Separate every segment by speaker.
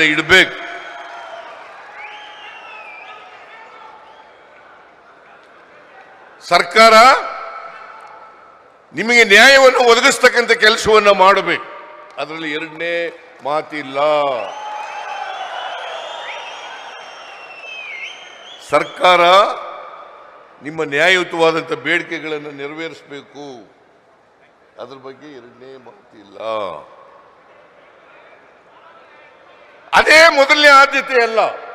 Speaker 1: ಇಡಬೇಕು. ಸರ್ಕಾರ ನಿಮಗೆ ನ್ಯಾಯವನ್ನು ಒದಗಿಸ್ತಕ್ಕಂಥ ಕೆಲಸವನ್ನು ಮಾಡಬೇಕು. ಅದರಲ್ಲಿ ಎರಡನೇ ಮಾತಿಲ್ಲ. ಸರ್ಕಾರ ನಿಮ್ಮ ನ್ಯಾಯಯುತವಾದಂಥ ಬೇಡಿಕೆಗಳನ್ನು ನೆರವೇರಿಸಬೇಕು. ಅದ್ರ ಬಗ್ಗೆ ಎರಡನೇ ಮಾತಿಲ್ಲ. ಅದೇ ಮೊದಲನೇ ಆದ್ಯತೆ ಅಲ್ಲ.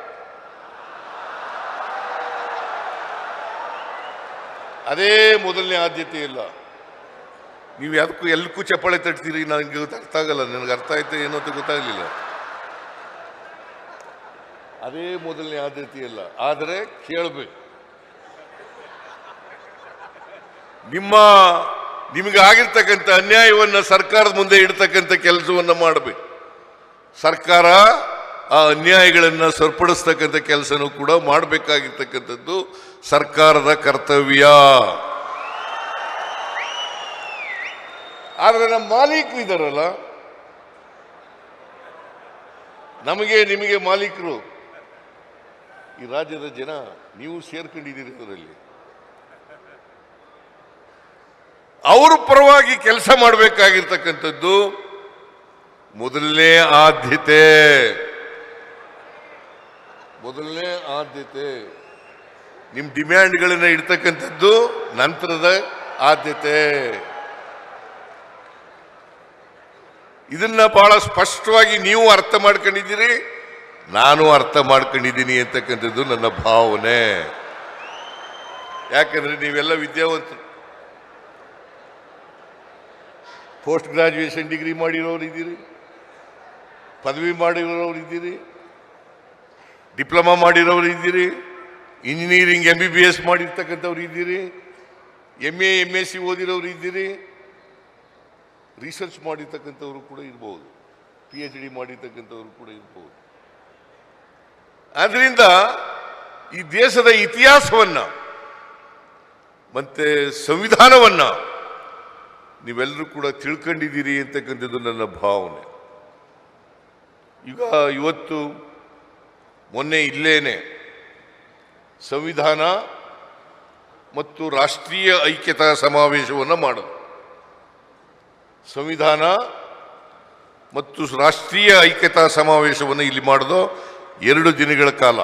Speaker 1: ಅದೇ ಮೊದಲನೇ ಆದ್ಯತೆ ಇಲ್ಲ. ನೀವು ಯಾವ್ದಕ್ಕೂ ಎಲ್ಲಕ್ಕೂ ಚಪ್ಪಾಳೆ ತಟ್ತೀರಿ ನನಗೆ ಅರ್ಥ ಆಗಲ್ಲ. ನನಗೆ ಅರ್ಥ ಆಯ್ತು ಏನೋ ಅಂತ ಗೊತ್ತಾಗಲಿಲ್ಲ. ಅದೇ ಮೊದಲನೇ ಆದ್ಯತೆ ಇಲ್ಲ. ಆದರೆ ಕೇಳಬೇಕು. ನಿಮ್ಮ, ನಿಮಗೆ ಆಗಿರ್ತಕ್ಕಂಥ ಅನ್ಯಾಯವನ್ನು ಸರ್ಕಾರದ ಮುಂದೆ ಇಡ್ತಕ್ಕಂಥ ಕೆಲಸವನ್ನು ಮಾಡಬೇಕು. ಸರ್ಕಾರ ಆ ಅನ್ಯಾಯಗಳನ್ನು ಸರಿಪಡಿಸ್ತಕ್ಕಂಥ ಕೆಲಸನೂ ಕೂಡ ಮಾಡಬೇಕಾಗಿರ್ತಕ್ಕಂಥದ್ದು ಸರ್ಕಾರದ ಕರ್ತವ್ಯ. ಆದರೆ ನಮ್ಮ ಮಾಲೀಕರು ಇದ್ದಾರಲ್ಲ ನಮಗೆ, ನಿಮಗೆ ಮಾಲೀಕರು. ಈ ರಾಜ್ಯದ ಜನ, ನೀವು ಸೇರ್ಕೊಂಡಿದ್ದೀರಿ ಅದರಲ್ಲಿ ಅವ್ರ ಪರವಾಗಿ ಕೆಲಸ ಮಾಡಬೇಕಾಗಿರ್ತಕ್ಕಂಥದ್ದು ಮೊದಲನೇ ಆದ್ಯತೆ. ಮೊದಲನೇ ಆದ್ಯತೆ. ನಿಮ್ಮ ಡಿಮ್ಯಾಂಡ್ಗಳನ್ನ ಇಡ್ತಕ್ಕಂಥದ್ದು ನಂತರದ ಆದ್ಯತೆ. ಇದನ್ನ ಬಹಳ ಸ್ಪಷ್ಟವಾಗಿ ನೀವು ಅರ್ಥ ಮಾಡ್ಕೊಂಡಿದ್ದೀರಿ, ನಾನು ಅರ್ಥ ಮಾಡ್ಕೊಂಡಿದ್ದೀನಿ ಅಂತಕ್ಕಂಥದ್ದು ನನ್ನ ಭಾವನೆ. ಯಾಕಂದ್ರೆ ನೀವೆಲ್ಲ ವಿದ್ಯಾವಂತರು. ಪೋಸ್ಟ್ ಗ್ರಾಜುಯೇಷನ್ ಡಿಗ್ರಿ ಮಾಡಿರೋರು ಇದ್ದೀರಿ ಪದವಿ ಮಾಡಿರೋರು ಇದ್ದೀರಿ, ಡಿಪ್ಲೊಮಾ ಮಾಡಿರೋರು ಇದ್ದೀರಿ, engineering M B B S ಮಾಡಿರ್ತಕ್ಕಂಥವ್ರು ಇದ್ದೀರಿ M A M S C ಓದಿರೋರು ಇದ್ದೀರಿ ರಿಸರ್ಚ್ ಮಾಡಿರ್ತಕ್ಕಂಥವ್ರು ಕೂಡ ಇರ್ಬೋದು ಪಿ ಎಚ್ ಡಿ ಮಾಡಿರ್ತಕ್ಕಂಥವ್ರು ಕೂಡ ಇರ್ಬೋದು. ಆದ್ದರಿಂದ ಈ ದೇಶದ ಇತಿಹಾಸವನ್ನು ಮತ್ತೆ ಸಂವಿಧಾನವನ್ನು ನೀವೆಲ್ಲರೂ ಕೂಡ ತಿಳ್ಕೊಂಡಿದ್ದೀರಿ ಅಂತಕ್ಕಂಥದ್ದು ನನ್ನ ಭಾವನೆ. ಈಗ ಇವತ್ತು ಮೊನ್ನೆ ಇಲ್ಲೇನೆ ಸಂವಿಧಾನ ಮತ್ತು ರಾಷ್ಟ್ರೀಯ ಐಕ್ಯತಾ ಸಮಾವೇಶವನ್ನು ಮಾಡೋದು. ಸಂವಿಧಾನ ಮತ್ತು ರಾಷ್ಟ್ರೀಯ ಐಕ್ಯತಾ ಸಮಾವೇಶವನ್ನು ಇಲ್ಲಿ ಮಾಡೋದು ಎರಡು ದಿನಗಳ ಕಾಲ.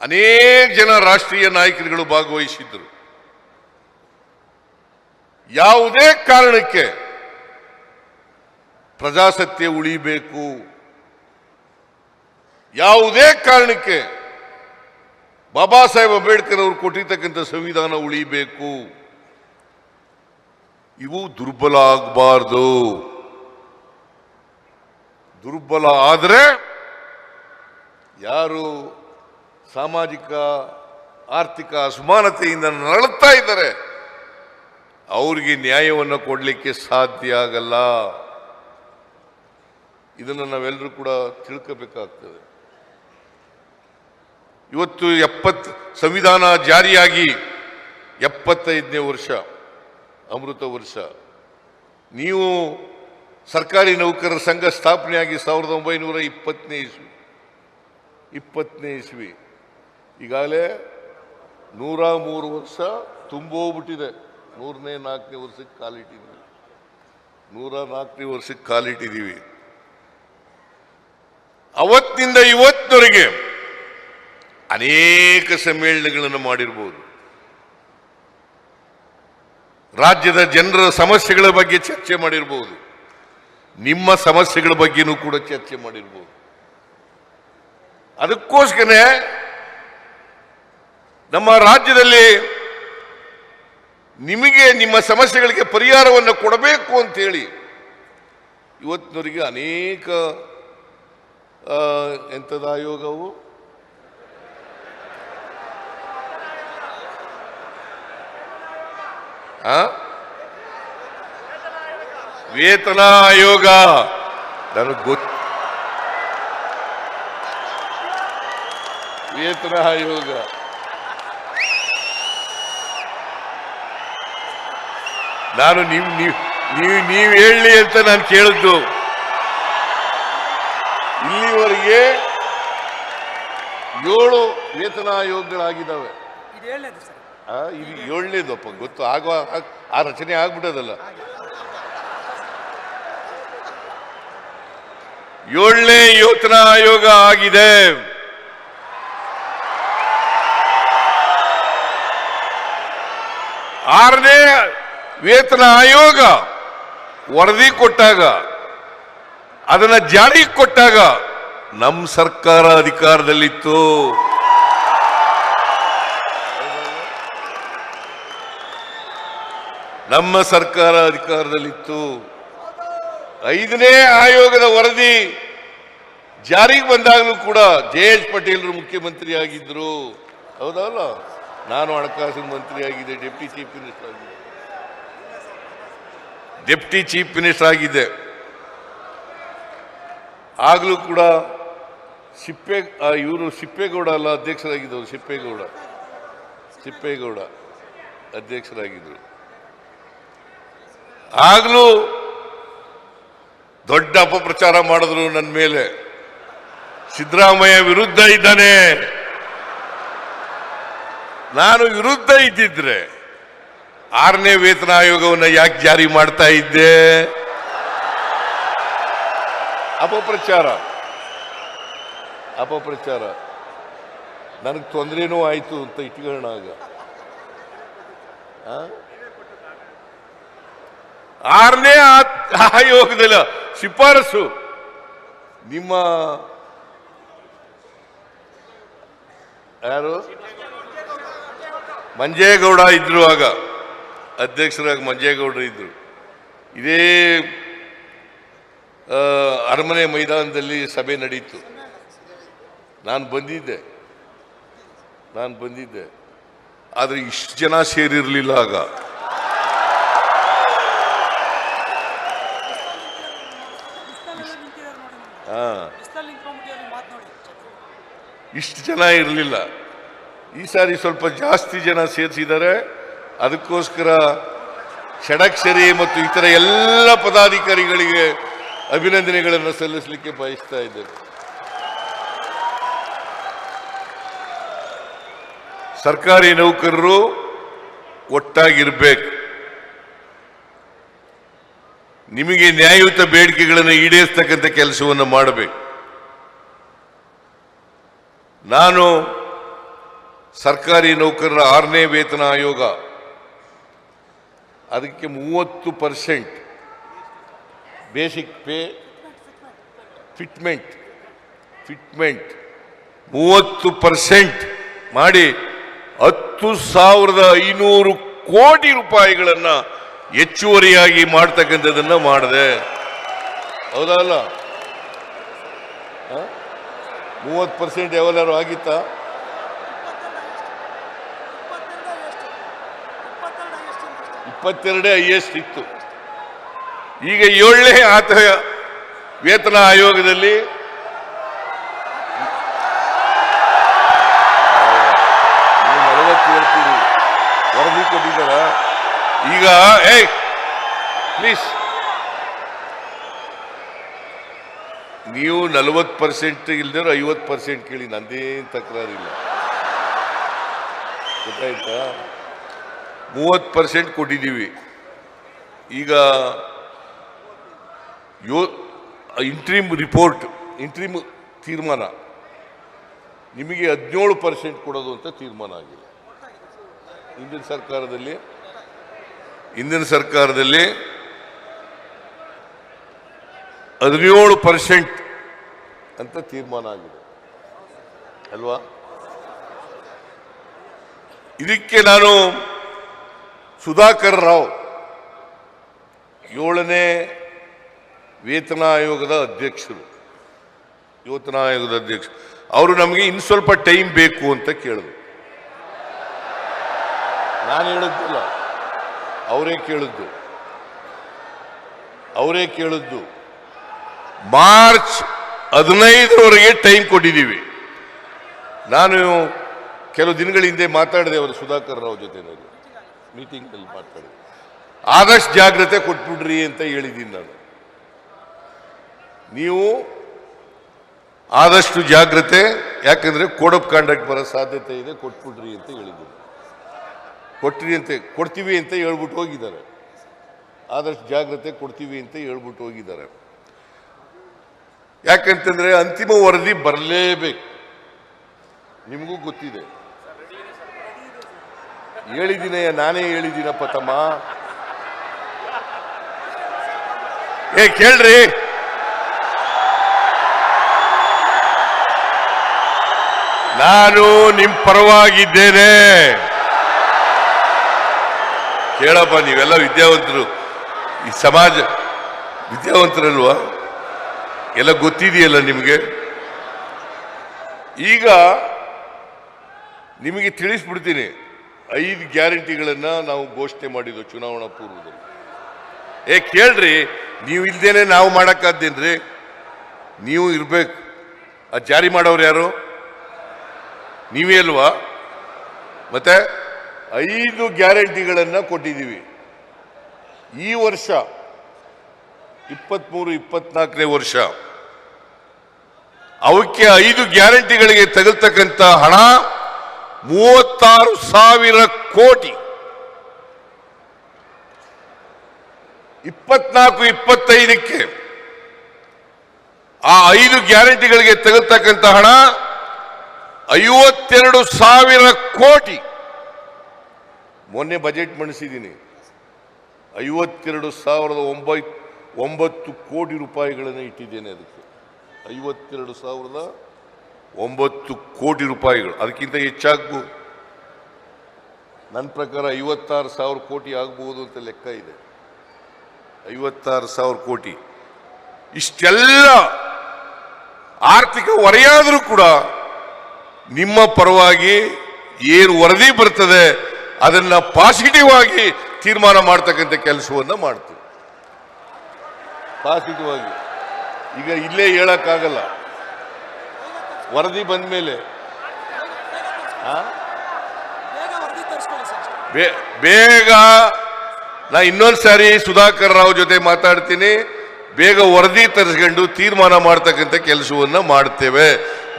Speaker 1: ಅನೇಕ ಜನ ರಾಷ್ಟ್ರೀಯ ನಾಯಕರುಗಳು ಭಾಗವಹಿಸಿದ್ದರು. ಯಾವುದೇ ಕಾರಣಕ್ಕೆ ಪ್ರಜಾಸತ್ಯ ಉಳಿಬೇಕು. ಯಾವುದೇ ಕಾರಣಕ್ಕೆ ಬಾಬಾ ಸಾಹೇಬ್ ಅಂಬೇಡ್ಕರ್ ಅವರು ಕೊಟ್ಟಿರ್ತಕ್ಕಂಥ ಸಂವಿಧಾನ ಉಳಿಬೇಕು. ಇವು ದುರ್ಬಲ ಆಗಬಾರ್ದು. ದುರ್ಬಲ ಆದರೆ ಯಾರು ಸಾಮಾಜಿಕ, ಆರ್ಥಿಕ ಅಸಮಾನತೆಯಿಂದ ನರಳುತ್ತಾ ಇದ್ದಾರೆ, ಅವರಿಗೆ ನ್ಯಾಯವನ್ನು ಕೊಡಲಿಕ್ಕೆ ಸಾಧ್ಯ ಆಗಲ್ಲ. ಇದನ್ನು ನಾವೆಲ್ಲರೂ ಕೂಡ ತಿಳ್ಕೋಬೇಕಾಗ್ತದೆ. ಇವತ್ತು ಎಪ್ಪತ್, ಸಂವಿಧಾನ ಜಾರಿಯಾಗಿ ಎಪ್ಪತ್ತೈದನೇ ವರ್ಷ, ಅಮೃತ ವರ್ಷ. ನೀವು ಸರ್ಕಾರಿ ನೌಕರರ ಸಂಘ ಸ್ಥಾಪನೆಯಾಗಿ ಸಾವಿರದ ಒಂಬೈನೂರ ಇಪ್ಪತ್ತನೇ ಇಸ್ವಿ ಇಪ್ಪತ್ತನೇ ಇಸ್ವಿ. ಈಗಾಗಲೇ ನೂರ ಮೂರು ವರ್ಷ ತುಂಬೋಗ್ಬಿಟ್ಟಿದೆ. ನೂರನೇ ನಾಲ್ಕನೇ ವರ್ಷಕ್ಕೆ ಕಾಲಿಟ್ಟಿದ್ದೀವಿ. ನೂರ ನಾಲ್ಕನೇ ವರ್ಷಕ್ಕೆ ಕಾಲಿಟ್ಟಿದ್ದೀವಿ. ಅವತ್ತಿನಿಂದ ಇವತ್ತಿನವರೆಗೆ ಅನೇಕ ಸಮ್ಮೇಳನಗಳನ್ನು ಮಾಡಿರ್ಬೋದು. ರಾಜ್ಯದ ಜನರ ಸಮಸ್ಯೆಗಳ ಬಗ್ಗೆ ಚರ್ಚೆ ಮಾಡಿರ್ಬೋದು. ನಿಮ್ಮ ಸಮಸ್ಯೆಗಳ ಬಗ್ಗೆನೂ ಕೂಡ ಚರ್ಚೆ ಮಾಡಿರ್ಬೋದು. ಅದಕ್ಕೋಸ್ಕರ ನಮ್ಮ ರಾಜ್ಯದಲ್ಲಿ ನಿಮಗೆ ನಿಮ್ಮ ಸಮಸ್ಯೆಗಳಿಗೆ ಪರಿಹಾರವನ್ನು ಕೊಡಬೇಕು ಅಂತೇಳಿ ಇವತ್ತಿನವರಿಗೆ ಅನೇಕ ಎಂಥದ ಆಯೋಗವು? ವೇತನ ಆಯೋಗ ನನಗೆ ಗೊತ್ತು ವೇತನ ಆಯೋಗ ನಾನು ನೀವು ನೀವು ನೀವು ಹೇಳಿ ಅಂತ ನಾನು ಕೇಳಿದ್ದು ಇಲ್ಲಿವರೆಗೆ ಏಳು ವೇತನ ಆಯೋಗಗಳಾಗಿದ್ದಾವೆ
Speaker 2: ಇದು
Speaker 1: ಏಳನೇದಪ್ಪ ಗೊತ್ತು. ಆಗುವ ಆ ರಚನೆ ಆಗ್ಬಿಟ್ಟದಲ್ಲ. ಏಳನೇ ಯೋಚನಾ ಆಯೋಗ ಆಗಿದೆ. ಆರನೇ ವೇತನ ಆಯೋಗ ವರದಿ ಕೊಟ್ಟಾಗ ಅದನ್ನ ಜಾರಿಗೆ ಕೊಟ್ಟಾಗ ನಮ್ಮ ಸರ್ಕಾರ ಅಧಿಕಾರದಲ್ಲಿತ್ತು. ನಮ್ಮ ಸರ್ಕಾರ ಅಧಿಕಾರದಲ್ಲಿತ್ತು. ಐದನೇ ಆಯೋಗದ ವರದಿ ಜಾರಿಗೆ ಬಂದಾಗಲೂ ಕೂಡ ಜೆ ಎಚ್ ಪಟೇಲ್ರು ಮುಖ್ಯಮಂತ್ರಿ ಆಗಿದ್ರು. ಹೌದಲ್ಲ? ನಾನು ಹಣಕಾಸಿನ ಮಂತ್ರಿ ಆಗಿದ್ದೆ, ಡೆಪ್ಟಿ ಚೀಫ್ ಮಿನಿಸ್ಟರ್ ಆಗಿದ್ದೆ. ಡೆಪ್ಟಿ ಚೀಫ್ ಮಿನಿಸ್ಟರ್ ಆಗಿದ್ದೆ. ಆಗಲೂ ಕೂಡ ಸಿಪ್ಪೆ ಇವರು ಸಿಪ್ಪೇಗೌಡ ಅಲ್ಲ, ಅಧ್ಯಕ್ಷರಾಗಿದ್ದವರು ಸಿಪ್ಪೇಗೌಡ ಸಿಪ್ಪೇಗೌಡ ಅಧ್ಯಕ್ಷರಾಗಿದ್ದರು ಆಗಲೂ ದೊಡ್ಡ ಅಪಪ್ರಚಾರ ಮಾಡಿದ್ರು ನನ್ನ ಮೇಲೆ. ಸಿದ್ದರಾಮಯ್ಯ ವಿರುದ್ಧ ಇದ್ದಾನೆ. ನಾನು ವಿರುದ್ಧ ಇದ್ದಿದ್ರೆ ಆರನೇ ವೇತನ ಆಯೋಗವನ್ನು ಯಾಕೆ ಜಾರಿ ಮಾಡ್ತಾ ಇದ್ದೆ? ಅಪಪ್ರಚಾರ. ಅಪಪ್ರಚಾರ. ನನಗೆ ತೊಂದರೆನೂ ಆಯಿತು ಅಂತ ಇಟ್ಕೊಳ್ಳೋಣ ಆಗ? ಆರನೇ ಆ- ಆಯೋಗದ ಶಿಫಾರಸು. ನಿಮ್ಮ ಯಾರು? ಮಂಜೇಗೌಡ ಇದ್ರು ಆಗ. ಅಧ್ಯಕ್ಷರಾಗಿ ಮಂಜೇಗೌಡರು ಇದ್ರು. ಇದೇ ಅರಮನೆ ಮೈದಾನದಲ್ಲಿ ಸಭೆ ನಡೀತು. ನಾನು ಬಂದಿದ್ದೆ. ನಾನು ಬಂದಿದ್ದೆ. ಆದರೆ ಇಷ್ಟು ಜನ ಸೇರಿರಲಿಲ್ಲ ಆಗ. ಇಷ್ಟು ಜನ ಇರಲಿಲ್ಲ. ಈ ಸಾರಿ ಸ್ವಲ್ಪ ಜಾಸ್ತಿ ಜನ ಸೇರಿಸಿದ್ದಾರೆ ಅದಕ್ಕೋಸ್ಕರ ಷಡಕ್ಷರಿ ಮತ್ತು ಇತರ ಎಲ್ಲ ಪದಾಧಿಕಾರಿಗಳಿಗೆ ಅಭಿನಂದನೆಗಳನ್ನು ಸಲ್ಲಿಸಲಿಕ್ಕೆ ಬಯಸ್ತಾ ಇದ್ದೇನೆ. ಸರ್ಕಾರಿ ನೌಕರರು ಒಟ್ಟಾಗಿರ್ಬೇಕು. ನಿಮಗೆ ನ್ಯಾಯಯುತ ಬೇಡಿಕೆಗಳನ್ನು ಈಡೇರಿಸ್ತಕ್ಕಂಥ ಕೆಲಸವನ್ನು ಮಾಡಬೇಕು. ನಾನು ಸರ್ಕಾರಿ ನೌಕರರ ಆರನೇ ವೇತನ ಆಯೋಗ, ಅದಕ್ಕೆ ಮೂವತ್ತು percent basic pay fitment fitment ಮೂವತ್ತು ಪರ್ಸೆಂಟ್ ಮಾಡಿ ಹತ್ತು ಸಾವಿರದ ಐನೂರು ಕೋಟಿ ರೂಪಾಯಿಗಳನ್ನು ಹೆಚ್ಚುವರಿಯಾಗಿ ಮಾಡ್ತಕ್ಕಂಥದ್ದನ್ನು ಮಾಡಿದೆ. ಹೌದಲ್ಲ ಮೂವತ್ತು ಪರ್ಸೆಂಟ್ ಯಾವಲ್ಲಾರು ಆಗಿತ್ತಾ? ಇಪ್ಪತ್ತೆರಡೇ ಹೈಯೆಸ್ಟ್ ಇತ್ತು. ಈಗ ಏಳನೇ ಆತ ವೇತನ ಆಯೋಗದಲ್ಲಿ ಈಗ ಏಯ್ ಪ್ಲೀಸ್ ನೀವು ನಲವತ್ತು ಪರ್ಸೆಂಟ್ ಇಲ್ದಿರೋ ಐವತ್ತು ಪರ್ಸೆಂಟ್ ಕೇಳಿ ನಂದೇನು ತಕರಾರಿಲ್ಲ. ಗೊತ್ತಾಯ್ತಾ? ಮೂವತ್ತು ಪರ್ಸೆಂಟ್ ಕೊಟ್ಟಿದ್ದೀವಿ. ಈಗ ಯೋ ಇಂಟ್ರೀಮ್ ರಿಪೋರ್ಟ್ ಇಂಟ್ರೀಮ್ ತೀರ್ಮಾನ. ನಿಮಗೆ ಹದಿನೇಳು ಪರ್ಸೆಂಟ್ ಕೊಡೋದು ಅಂತ ತೀರ್ಮಾನ ಆಗಿದೆ. ಹಿಂದಿನ ಸರ್ಕಾರದಲ್ಲಿ ಹಿಂದಿನ ಸರ್ಕಾರದಲ್ಲಿ ಹದಿನೇಳು ಪರ್ಸೆಂಟ್ ಅಂತ ತೀರ್ಮಾನ ಆಗಿದೆ. ಅಲ್ವಾ? ಇದಕ್ಕೆ ನಾನು ಸುಧಾಕರ್ ರಾವ್ ಏಳನೇ ವೇತನ ಆಯೋಗದ ಅಧ್ಯಕ್ಷರು. ವೇತನ ಆಯೋಗದ ಅಧ್ಯಕ್ಷರು. ಅವರು ನಮಗೆ ಇನ್ನು ಸ್ವಲ್ಪ ಟೈಮ್ ಬೇಕು ಅಂತ ಕೇಳಿದ್ರು. ನಾನು ಹೇಳಿದ್ದಿಲ್ಲ ಅವರೇ ಕೇಳಿದ್ದು. ಅವರೇ ಕೇಳಿದ್ದು. ಮಾರ್ಚ್ ಹದಿನೈದರವರೆಗೆ ಟೈಮ್ ಕೊಟ್ಟಿದ್ದೀವಿ. ನಾನು ಕೆಲವು ದಿನಗಳ ಹಿಂದೆ ಮಾತಾಡಿದೆ ಅವರು ಸುಧಾಕರ್ ರಾವ್ ಜೊತೆನಲ್ಲಿ ಮೀಟಿಂಗ್ನಲ್ಲಿ ಮಾತಾಡಿದೆ. ಆದಷ್ಟು ಜಾಗ್ರತೆ ಕೊಟ್ಬಿಡ್ರಿ ಅಂತ ಹೇಳಿದ್ದೀನಿ ನಾನು. ನೀವು ಆದಷ್ಟು ಜಾಗ್ರತೆ, ಯಾಕಂದ್ರೆ ಕೋಡ್ ಆಫ್ ಕಾಂಡಕ್ಟ್ ಬರೋ ಸಾಧ್ಯತೆ ಇದೆ, ಕೊಟ್ಬಿಡ್ರಿ ಅಂತ ಹೇಳಿದ್ದೀನಿ. ಕೊಟ್ರಿ ಅಂತ ಕೊಡ್ತೀವಿ ಅಂತ ಹೇಳ್ಬಿಟ್ಟು ಹೋಗಿದ್ದಾರೆ. ಆದಷ್ಟು ಜಾಗ್ರತೆ ಕೊಡ್ತೀವಿ ಅಂತ ಹೇಳ್ಬಿಟ್ಟು ಹೋಗಿದ್ದಾರೆ. ಯಾಕಂತಂದರೆ ಅಂತಿಮ ವರದಿ ಬರಲೇಬೇಕು. ನಿಮಗೂ ಗೊತ್ತಿದೆ. ಹೇಳಿದ್ದೀನಯ್ಯ ನಾನೇ ಹೇಳಿದ್ದೀನಪ್ಪ ತಮ್ಮ ಏ, ಕೇಳ್ರಿ. ನಾನು ನಿಮ್ ಪರವಾಗಿದ್ದೇನೆ. ಕೇಳಪ್ಪ, ನೀವೆಲ್ಲ ವಿದ್ಯಾವಂತರು. ಈ ಸಮಾಜ ವಿದ್ಯಾವಂತರಲ್ವಾ? ಎಲ್ಲ ಗೊತ್ತಿದೆಯಲ್ಲ ನಿಮಗೆ? ಈಗ ನಿಮಗೆ ತಿಳಿಸ್ಬಿಡ್ತೀನಿ. ಐದು ಗ್ಯಾರಂಟಿಗಳನ್ನ ನಾವು ಘೋಷಣೆ ಮಾಡಿದ್ದು ಚುನಾವಣಾ ಪೂರ್ವದಲ್ಲಿ. ಏ, ಕೇಳ್ರಿ, ನೀವು ಇಲ್ದೇನೆ ನಾವು ಮಾಡಕ್ಕಾದ್ದೇನ್ರಿ ನೀವು ಇರ್ಬೇಕು. ಅದು ಜಾರಿ ಮಾಡೋರು ಯಾರು? ನೀವೇ ಅಲ್ವಾ? ಮತ್ತೆ? ಐದು ಗ್ಯಾರಂಟಿಗಳನ್ನು ಕೊಟ್ಟಿದ್ದೀವಿ. ಈ ವರ್ಷ, ಇಪ್ಪತ್ಮೂರು, ಇಪ್ಪತ್ನಾಲ್ಕನೇ ವರ್ಷ, ಅವಕ್ಕೆ ಐದು ಗ್ಯಾರಂಟಿಗಳಿಗೆ ತಗಲ್ತಕ್ಕಂಥ ಹಣ ಮೂವತ್ತಾರು ಸಾವಿರ ಕೋಟಿ. ಇಪ್ಪತ್ನಾಲ್ಕು, ಇಪ್ಪತ್ತೈದಕ್ಕೆ ಆ ಐದು ಗ್ಯಾರಂಟಿಗಳಿಗೆ ತಗಲ್ತಕ್ಕಂಥ ಹಣ ಐವತ್ತೆರಡು ಸಾವಿರ ಕೋಟಿ. ಮೊನ್ನೆ ಬಜೆಟ್ ಮಂಡಿಸಿದ್ದೀನಿ. ಐವತ್ತೆರಡು ಸಾವಿರದ ಒಂಬೈ, ಒಂಬತ್ತು ಕೋಟಿ ರೂಪಾಯಿಗಳನ್ನು ಇಟ್ಟಿದ್ದೇನೆ ಅದಕ್ಕೆ. ಐವತ್ತೆರಡು ಸಾವಿರದ ಒಂಬತ್ತು ಕೋಟಿ ರೂಪಾಯಿಗಳು. ಅದಕ್ಕಿಂತ ಹೆಚ್ಚಾಗ್ಬೋದು ನನ್ನ ಪ್ರಕಾರ ಐವತ್ತಾರು ಸಾವಿರ ಕೋಟಿ ಆಗ್ಬೋದು ಅಂತ ಲೆಕ್ಕ ಇದೆ. ಐವತ್ತಾರು ಸಾವಿರ ಕೋಟಿ. ಇಷ್ಟೆಲ್ಲ ಆರ್ಥಿಕ ಹೊರೆಯಾದರೂ ಕೂಡ ನಿಮ್ಮ ಪರವಾಗಿ ಏನು ವರದಿ ಬರ್ತದೆ ಅದನ್ನ ಪಾಸಿಟಿವ್ ಆಗಿ ತೀರ್ಮಾನ ಮಾಡ್ತಕ್ಕಂಥ ಕೆಲಸವನ್ನ ಮಾಡ್ತೀವಿ. ಪಾಸಿಟಿವ್ ಆಗಿ. ಈಗ ಇಲ್ಲೇ ಹೇಳಕ್ಕಾಗಲ್ಲ. ವರದಿ ಬಂದ ಮೇಲೆ
Speaker 2: ಬೇಗ
Speaker 1: ನಾ ಇನ್ನೊಂದು ಸಾರಿ ಸುಧಾಕರ್ ರಾವ್ ಜೊತೆ ಮಾತಾಡ್ತೀನಿ. ಬೇಗ ವರದಿ ತರಿಸ್ಕೊಂಡು ತೀರ್ಮಾನ ಮಾಡ್ತಕ್ಕಂಥ ಕೆಲಸವನ್ನ ಮಾಡ್ತೇವೆ.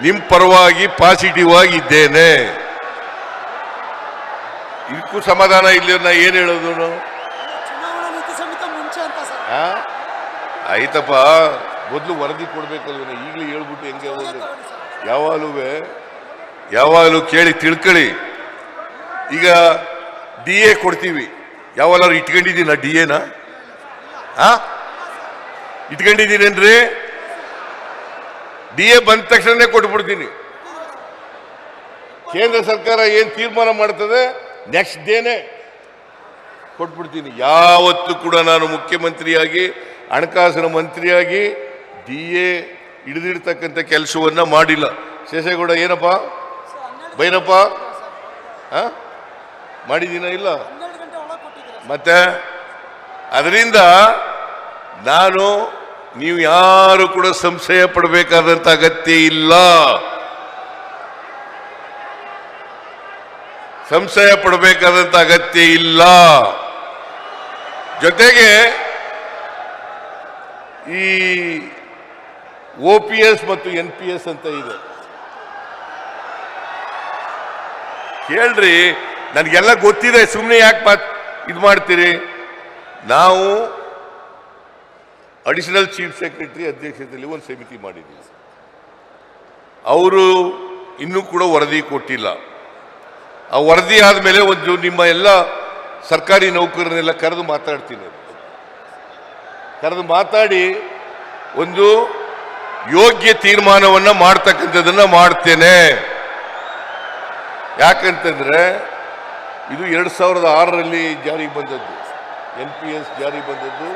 Speaker 1: ನಿಮ್ ಪರವಾಗಿ ಪಾಸಿಟಿವ್ ಆಗಿ ಇದ್ದೇನೆ. ಇದಕ್ಕೂ ಸಮಾಧಾನ ಇಲ್ಲ ಏನು ಹೇಳೋದು? ಆಯ್ತಪ್ಪ ಮೊದಲು ವರದಿ ಕೊಡ್ಬೇಕಲ್ವ ಈಗಲೇ ಹೇಳ್ಬಿಟ್ಟು ಹೆಂಗೆ ಹೋಗೋದು ಯಾವಾಗಲೂ ಯಾವಾಗಲೂ ಕೇಳಿ ತಿಳ್ಕೊಳ್ಳಿ. ಈಗ ಡಿ ಎ ಕೊಡ್ತೀವಿ. ಯಾವಾಗಾರು ಇಟ್ಕೊಂಡಿದ್ದೀನ ಡಿ ಎನ ಇಟ್ಕೊಂಡಿದ್ದೀನೇನ್ರಿ ಡಿ ಎ ಬಂದ ತಕ್ಷಣನೇ ಕೊಟ್ಬಿಡ್ತೀನಿ. ಕೇಂದ್ರ ಸರ್ಕಾರ ಏನು ತೀರ್ಮಾನ ಮಾಡ್ತದೆ? ನೆಕ್ಸ್ಟ್ ಡೇನೆ ಕೊಟ್ಬಿಡ್ತೀನಿ. ಯಾವತ್ತೂ ಕೂಡ ನಾನು ಮುಖ್ಯಮಂತ್ರಿಯಾಗಿ, ಹಣಕಾಸಿನ ಮಂತ್ರಿಯಾಗಿ ಡಿ ಎ ಹಿಡಿದಿಡ್ತಕ್ಕಂಥ ಕೆಲಸವನ್ನು ಮಾಡಿಲ್ಲ. ಶೇಷೇಗೌಡ, ಏನಪ್ಪ? ಬೈರಪ್ಪ? ಹಾಂ? ಮಾಡಿದ್ದೀನ ಇಲ್ಲ? ಮತ್ತೆ? ಅದರಿಂದ ನಾನು, ನೀವು ಯಾರು ಕೂಡ ಸಂಶಯ ಪಡಬೇಕಾದಂಥ ಅಗತ್ಯ ಇಲ್ಲ. ಸಂಶಯ ಪಡಬೇಕಾದಂತ ಅಗತ್ಯ ಇಲ್ಲ. ಜೊತೆಗೆ ಈ ಒ ಪಿ ಎಸ್ ಮತ್ತು ಎನ್ ಪಿ ಎಸ್ ಅಂತ ಇದೆ. ಕೇಳ್ರಿ, ನನಗೆಲ್ಲ ಗೊತ್ತಿದೆ ಸುಮ್ಮನೆ ಯಾಕೆ ಮಾತ್ ಇದು ಮಾಡ್ತೀರಿ? ನಾವು ಅಡಿಷನಲ್ ಚೀಫ್ ಸೆಕ್ರೆಟರಿ ಅಧ್ಯಕ್ಷತೆಯಲ್ಲಿ ಒಂದು ಸಮಿತಿ ಮಾಡಿದ್ದೀವಿ. ಅವರು ಇನ್ನೂ ಕೂಡ ವರದಿ ಕೊಟ್ಟಿಲ್ಲ. ಆ ವರದಿ ಆದಮೇಲೆ ಒಂದು ನಿಮ್ಮ ಎಲ್ಲ ಸರ್ಕಾರಿ ನೌಕರರನ್ನೆಲ್ಲ ಕರೆದು ಮಾತಾಡ್ತೀನಿ. ಕರೆದು ಮಾತಾಡಿ ಒಂದು ಯೋಗ್ಯ ತೀರ್ಮಾನವನ್ನು ಮಾಡ್ತಕ್ಕಂಥದ್ದನ್ನ ಮಾಡ್ತೇನೆ. ಯಾಕಂತಂದರೆ ಇದು ಎರಡು ಸಾವಿರದ ಆರರಲ್ಲಿ ಜಾರಿಗೆ ಬಂದದ್ದು. ಎನ್ ಪಿ ಎಸ್ ಜಾರಿಗೆ ಬಂದದ್ದು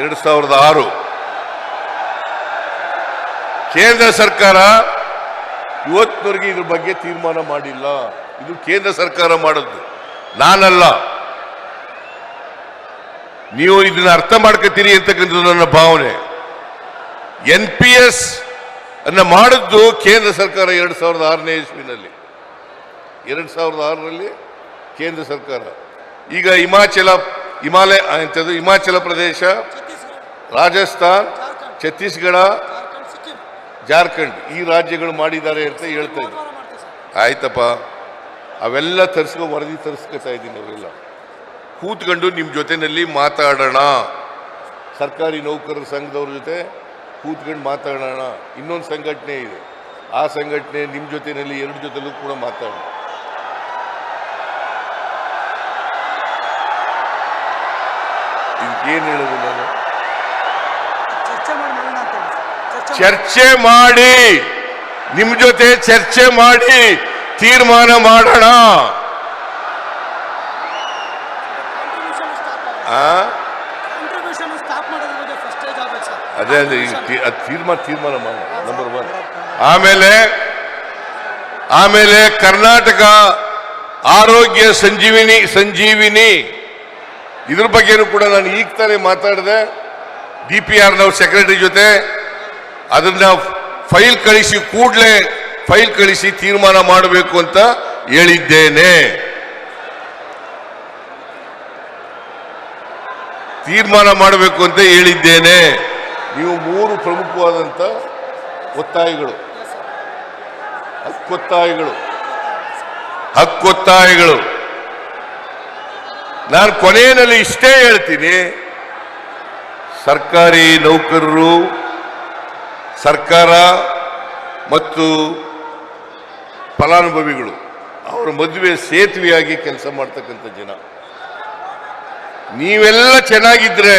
Speaker 1: ಎರಡು ಸಾವಿರದ ಆರು. ಕೇಂದ್ರ ಸರ್ಕಾರ ಇವತ್ತಿನವರೆಗೆ ಇದ್ರ ಬಗ್ಗೆ ತೀರ್ಮಾನ ಮಾಡಿಲ್ಲ. ಇದು ಕೇಂದ್ರ ಸರ್ಕಾರ ಮಾಡದ್ದು ನಾನಲ್ಲ. ನೀವು ಇದನ್ನ ಅರ್ಥ ಮಾಡ್ಕೊತೀರಿ ಅಂತಕ್ಕಂಥದ್ದು ನನ್ನ ಭಾವನೆ. ಎನ್ ಪಿ ಎಸ್ ಅನ್ನ ಮಾಡಿದ್ದು ಕೇಂದ್ರ ಸರ್ಕಾರ ಎರಡು ಸಾವಿರದ ಆರನೇ ಇಸ್ವಿನಲ್ಲಿ. ಎರಡು ಸಾವಿರದ ಆರರಲ್ಲಿ ಕೇಂದ್ರ ಸರ್ಕಾರ. ಈಗ ಹಿಮಾಚಲ, ಹಿಮಾಲಯ ಎಂಥದ್ದು ಹಿಮಾಚಲ ಪ್ರದೇಶ, ರಾಜಸ್ಥಾನ್, ಛತ್ತೀಸ್ಗಢ
Speaker 2: ಜಾರ್ಖಂಡ್
Speaker 1: ಈ ರಾಜ್ಯಗಳು ಮಾಡಿದ್ದಾರೆ ಅಂತ ಹೇಳ್ತಾ ಇದ್ದೀನಿ ಆಯ್ತಪ್ಪ. ಅವೆಲ್ಲ ತರಿಸ್ಕೊ ವರದಿ ತರಿಸ್ಕೊತಾ ಇದ್ದೀನಿ ಅವೆಲ್ಲ ಕೂತ್ಕೊಂಡು ನಿಮ್ಮ ಜೊತೆಯಲ್ಲಿ ಮಾತಾಡೋಣ. ಸರ್ಕಾರಿ ನೌಕರರ ಸಂಘದವ್ರ ಜೊತೆ ಕೂತ್ಕೊಂಡು ಮಾತಾಡೋಣ. ಇನ್ನೊಂದು ಸಂಘಟನೆ ಇದೆ. ಆ ಸಂಘಟನೆ ನಿಮ್ಮ ಜೊತೆಯಲ್ಲಿ ಎರಡು ಜೊತೆಲೂ ಕೂಡ ಮಾತಾಡೋಣ. ಏನು ಹೇಳೋದು ನಾನು
Speaker 2: ಚರ್ಚೆ ಮಾಡಿ ಮಾಡೋಣ ಅಂತ ಹೇಳಿ ಸರ್ ಚರ್ಚೆ
Speaker 1: ಮಾಡಿ. ನಿಮ್ ಜೊತೆ ಚರ್ಚೆ ಮಾಡಿ. ತೀರ್ಮಾನ ಮಾಡೋಣ. ಅದೇ ಅದೇ ಈ ತೀರ್ಮಾನ ತೀರ್ಮಾನ ಮಾಡೋಣ. ನಂಬರ್ ಒನ್ ಆಮೇಲೆ ಆಮೇಲೆ ಕರ್ನಾಟಕ ಆರೋಗ್ಯ ಸಂಜೀವಿನಿ ಸಂಜೀವಿನಿ. ಇದ್ರ ಬಗ್ಗೆನೂ ಕೂಡ ನಾನು ಈಗ ತಾನೇ ಮಾತಾಡಿದೆ. ಡಿ ಪಿ ಆರ್ ನಾವು ಸೆಕ್ರೆಟರಿ ಜೊತೆ. ಅದನ್ನ ಫೈಲ್ ಕಳಿಸಿ ಕೂಡಲೇ ಫೈಲ್ ಕಳಿಸಿ ತೀರ್ಮಾನ ಮಾಡಬೇಕು ಅಂತ ಹೇಳಿದ್ದೇನೆ. ತೀರ್ಮಾನ ಮಾಡಬೇಕು ಅಂತ ಹೇಳಿದ್ದೇನೆ. ನೀವು ಮೂರು ಪ್ರಮುಖವಾದಂಥ ಒತ್ತಾಯಗಳು. ಹಕ್ಕೊತ್ತಾಯಗಳು ಹಕ್ಕೊತ್ತಾಯಗಳು ನಾನು ಕೊನೆಯಲ್ಲಿ ಇಷ್ಟೇ ಹೇಳ್ತೀನಿ. ಸರ್ಕಾರಿ ನೌಕರರು ಸರ್ಕಾರ ಮತ್ತು ಫಲಾನುಭವಿಗಳು ಅವರ ಮದುವೆ ಸೇತುವೆಯಾಗಿ ಕೆಲಸ ಮಾಡ್ತಕ್ಕಂಥ ಜನ. ನೀವೆಲ್ಲ ಚೆನ್ನಾಗಿದ್ರೆ,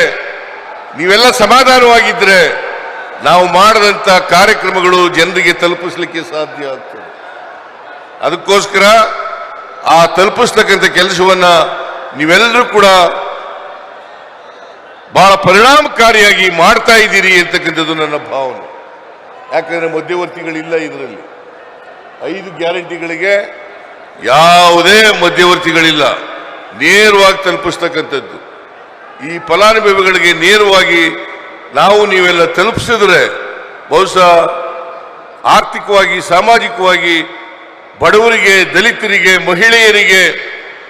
Speaker 1: ನೀವೆಲ್ಲ ಸಮಾಧಾನವಾಗಿದ್ರೆ ನಾವು ಮಾಡದಂತ ಕಾರ್ಯಕ್ರಮಗಳು ಜನರಿಗೆ ತಲುಪಿಸ್ಲಿಕ್ಕೆ ಸಾಧ್ಯ ಆಗ್ತದೆ. ಅದಕ್ಕೋಸ್ಕರ ಆ ತಲುಪಿಸ್ತಕ್ಕಂಥ ಕೆಲಸವನ್ನ ನೀವೆಲ್ಲರೂ ಕೂಡ ಬಹಳ ಪರಿಣಾಮಕಾರಿಯಾಗಿ ಮಾಡ್ತಾ ಇದ್ದೀರಿ ಅಂತಕ್ಕಂಥದ್ದು ನನ್ನ ಭಾವನೆ. ಯಾಕಂದ್ರೆ ಮಧ್ಯವರ್ತಿಗಳಿಲ್ಲ ಇದರಲ್ಲಿ. ಐದು ಗ್ಯಾರಂಟಿಗಳಿಗೆ ಯಾವುದೇ ಮಧ್ಯವರ್ತಿಗಳಿಲ್ಲ. ನೇರವಾಗಿ ತಲುಪಿಸ್ತಕ್ಕಂಥದ್ದು. ಈ ಫಲಾನುಭವಿಗಳಿಗೆ ನೇರವಾಗಿ ನಾವು ನೀವೆಲ್ಲ ತಲುಪಿಸಿದ್ರೆ ಬಹುಶಃ ಆರ್ಥಿಕವಾಗಿ, ಸಾಮಾಜಿಕವಾಗಿ ಬಡವರಿಗೆ, ದಲಿತರಿಗೆ, ಮಹಿಳೆಯರಿಗೆ,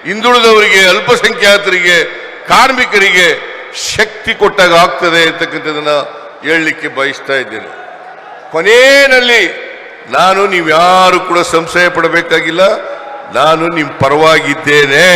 Speaker 1: ಹಿಂದುಳಿದವರಿಗೆ, ಅಲ್ಪಸಂಖ್ಯಾತರಿಗೆ, ಕಾರ್ಮಿಕರಿಗೆ ಶಕ್ತಿ ಕೊಟ್ಟಾಗ ಆಗ್ತದೆ ಅಂತಕ್ಕಂಥದ್ದನ್ನು ಹೇಳಲಿಕ್ಕೆ ಬಯಸ್ತಾ ಇದ್ದೇನೆ. ಕೊನೆಯಲ್ಲಿ ನಾನು ನೀವ್ಯಾರು ಕೂಡ ಸಂಶಯ ಪಡಬೇಕಾಗಿಲ್ಲ ನಾನು ನಿಮ್ಮ ಪರವಾಗಿದ್ದೇನೆ.